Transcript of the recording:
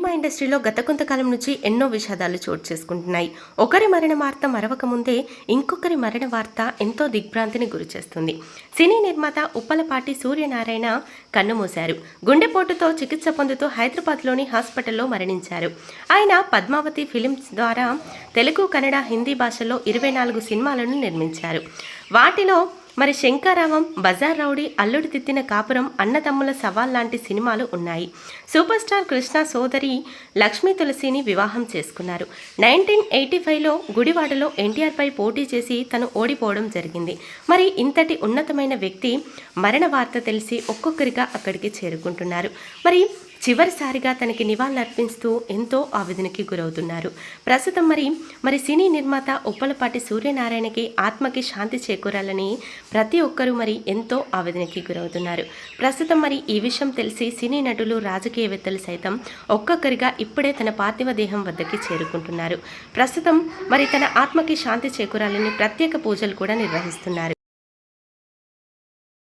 Cinema ఇండస్ట్రీలో గత కొంతకాలం నుంచి ఎన్నో విషాదాలు చోటు చేసుకుంటున్నాయి. ఒకరి మరణ వార్త మరవక ముందే ఇంకొకరి మరణ వార్త ఎంతో దిగ్భ్రాంతిని గురిచేస్తుంది సినీ నిర్మాత ఉప్పలపాటి సూర్యనారాయణ కన్నుమూశారు గుండెపోటుతో చికిత్స పొందుతూ హైదరాబాద్లోని హాస్పిటల్లో మరణించారు. ఆయన పద్మావతి ఫిలిమ్స్ ద్వారా తెలుగు కన్నడ హిందీ భాషల్లో ఇరవై నాలుగు సినిమాలను నిర్మించారు. వాటిలో మరి శంకారావం బజార్ రౌడీ అల్లుడు తిత్తిన కాపురం అన్నదమ్ముల సవాల్ లాంటి సినిమాలు ఉన్నాయి. సూపర్ స్టార్ కృష్ణ సోదరి లక్ష్మీ తులసిని వివాహం చేసుకున్నారు. నైన్టీన్ ఎయిటీ ఫైవ్లో గుడివాడలో ఎన్టీఆర్పై పోటీ చేసి తను ఓడిపోవడం జరిగింది. మరి ఇంతటి ఉన్నతమైన వ్యక్తి మరణ వార్త తెలిసి ఒక్కొక్కరిగా అక్కడికి చేరుకుంటున్నారు. మరి చివరిసారిగా తనకి నివాళులర్పిస్తూ ఎంతో ఆవేదనకి గురవుతున్నారు. ప్రస్తుతం మరి మరి సినీ నిర్మాత ఉప్పలపాటి సూర్యనారాయణకి ఆత్మకి శాంతి చేకూరాలని ప్రతి ఒక్కరూ మరి ఎంతో ఆవేదనకి గురవుతున్నారు. ప్రస్తుతం మరి ఈ విషయం తెలిసి సినీ నటులు రాజకీయవేత్తలు సైతం ఒక్కొక్కరిగా ఇప్పుడే తన పార్థివ దేహం వద్దకి చేరుకుంటున్నారు. ప్రస్తుతం మరి తన ఆత్మకి శాంతి చేకూరాలని ప్రత్యేక పూజలు కూడా నిర్వహిస్తున్నారు.